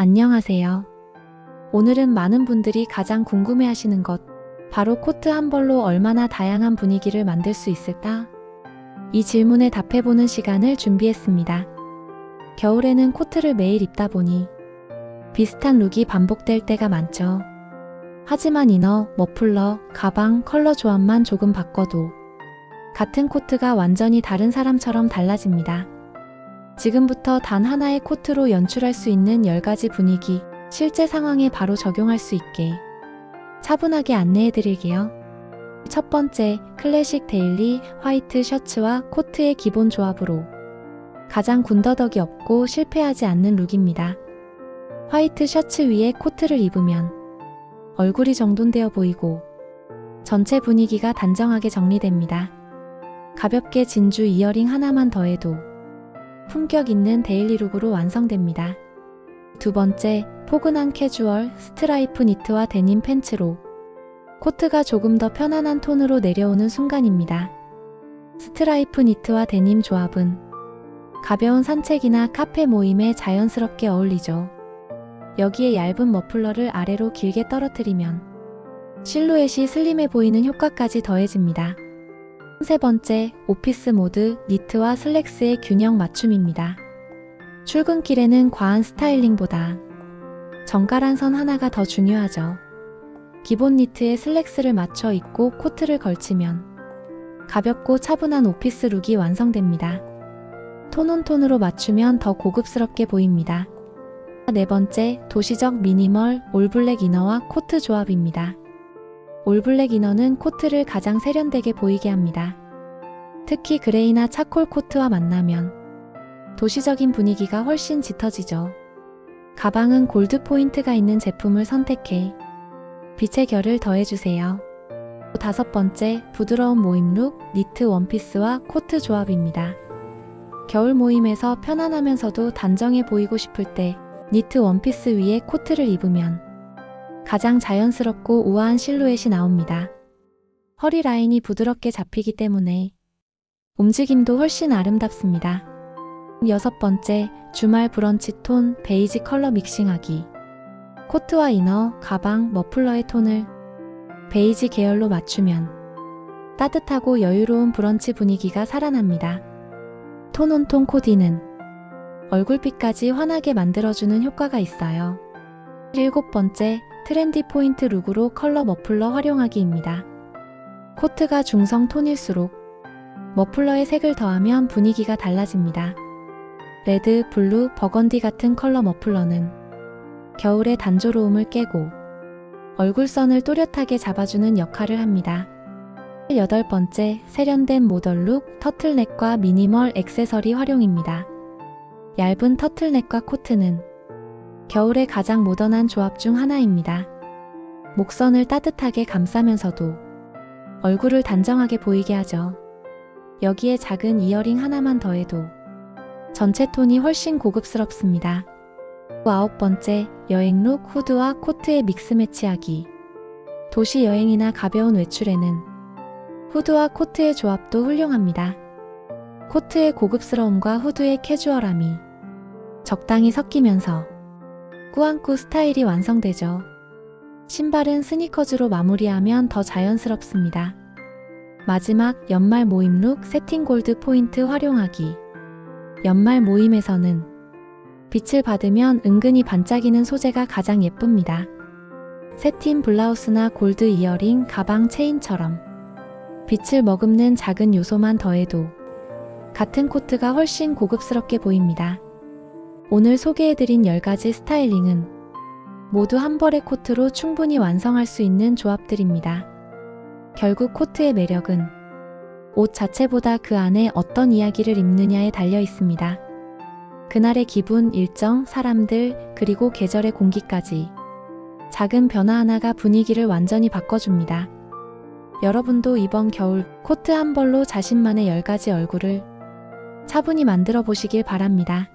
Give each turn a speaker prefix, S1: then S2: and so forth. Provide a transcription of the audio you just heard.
S1: 안녕하세요. 오늘은 많은 분들이 가장 궁금해 하시는 것, 바로 코트 한 벌로 얼마나 다양한 분위기를 만들 수 있을까? 이 질문에 답해보는 시간을 준비했습니다. 겨울에는 코트를 매일 입다 보니 비슷한 룩이 반복될 때가 많죠. 하지만 이너, 머플러, 가방, 컬러 조합만 조금 바꿔도 같은 코트가 완전히 다른 사람처럼 달라집니다. 지금부터 단 하나의 코트로 연출할 수 있는 10가지 분위기, 실제 상황에 바로 적용할 수 있게 차분하게 안내해 드릴게요. 첫 번째, 클래식 데일리 화이트 셔츠와 코트의 기본 조합으로 가장 군더더기 없고 실패하지 않는 룩입니다. 화이트 셔츠 위에 코트를 입으면 얼굴이 정돈되어 보이고 전체 분위기가 단정하게 정리됩니다. 가볍게 진주 이어링 하나만 더해도 품격 있는 데일리 룩으로 완성됩니다. 두 번째, 포근한 캐주얼 스트라이프 니트와 데님 팬츠로 코트가 조금 더 편안한 톤으로 내려오는 순간입니다. 스트라이프 니트와 데님 조합은 가벼운 산책이나 카페 모임에 자연스럽게 어울리죠. 여기에 얇은 머플러를 아래로 길게 떨어뜨리면 실루엣이 슬림해 보이는 효과까지 더해집니다. 세 번째, 오피스 모드 니트와 슬랙스의 균형 맞춤입니다. 출근길에는 과한 스타일링보다 정갈한 선 하나가 더 중요하죠. 기본 니트에 슬랙스를 맞춰 입고 코트를 걸치면 가볍고 차분한 오피스 룩이 완성됩니다. 톤온톤으로 맞추면 더 고급스럽게 보입니다. 네 번째, 도시적 미니멀 올블랙 이너와 코트 조합입니다. 올블랙 이너는 코트를 가장 세련되게 보이게 합니다. 특히 그레이나 차콜 코트와 만나면 도시적인 분위기가 훨씬 짙어지죠. 가방은 골드 포인트가 있는 제품을 선택해 빛의 결을 더해주세요. 다섯 번째, 부드러운 모임 룩 니트 원피스와 코트 조합입니다. 겨울 모임에서 편안하면서도 단정해 보이고 싶을 때 니트 원피스 위에 코트를 입으면 가장 자연스럽고 우아한 실루엣이 나옵니다. 허리 라인이 부드럽게 잡히기 때문에 움직임도 훨씬 아름답습니다. 여섯 번째, 주말 브런치 톤 베이지 컬러 믹싱하기. 코트와 이너, 가방, 머플러의 톤을 베이지 계열로 맞추면 따뜻하고 여유로운 브런치 분위기가 살아납니다. 톤 온톤 코디는 얼굴빛까지 환하게 만들어주는 효과가 있어요. 일곱 번째, 트렌디 포인트 룩으로 컬러 머플러 활용하기입니다. 코트가 중성 톤일수록 머플러의 색을 더하면 분위기가 달라집니다. 레드, 블루, 버건디 같은 컬러 머플러는 겨울의 단조로움을 깨고 얼굴선을 또렷하게 잡아주는 역할을 합니다. 여덟 번째, 세련된 모던룩 터틀넥과 미니멀 액세서리 활용입니다. 얇은 터틀넥과 코트는 겨울의 가장 모던한 조합 중 하나입니다. 목선을 따뜻하게 감싸면서도 얼굴을 단정하게 보이게 하죠. 여기에 작은 이어링 하나만 더해도 전체 톤이 훨씬 고급스럽습니다. 아홉 번째, 여행룩 후드와 코트의 믹스 매치하기. 도시 여행이나 가벼운 외출에는 후드와 코트의 조합도 훌륭합니다. 코트의 고급스러움과 후드의 캐주얼함이 적당히 섞이면서 꾸안꾸 스타일이 완성되죠. 신발은 스니커즈로 마무리하면 더 자연스럽습니다. 마지막 연말 모임 룩 세팅 골드 포인트 활용하기. 연말 모임에서는 빛을 받으면 은근히 반짝이는 소재가 가장 예쁩니다. 세틴 블라우스나 골드 이어링, 가방 체인처럼 빛을 머금는 작은 요소만 더해도 같은 코트가 훨씬 고급스럽게 보입니다. 오늘 소개해드린 10가지 스타일링은 모두 한 벌의 코트로 충분히 완성할 수 있는 조합들입니다. 결국 코트의 매력은 옷 자체보다 그 안에 어떤 이야기를 입느냐에 달려 있습니다. 그날의 기분, 일정, 사람들, 그리고 계절의 공기까지 작은 변화 하나가 분위기를 완전히 바꿔줍니다. 여러분도 이번 겨울 코트 한 벌로 자신만의 10가지 얼굴을 차분히 만들어 보시길 바랍니다.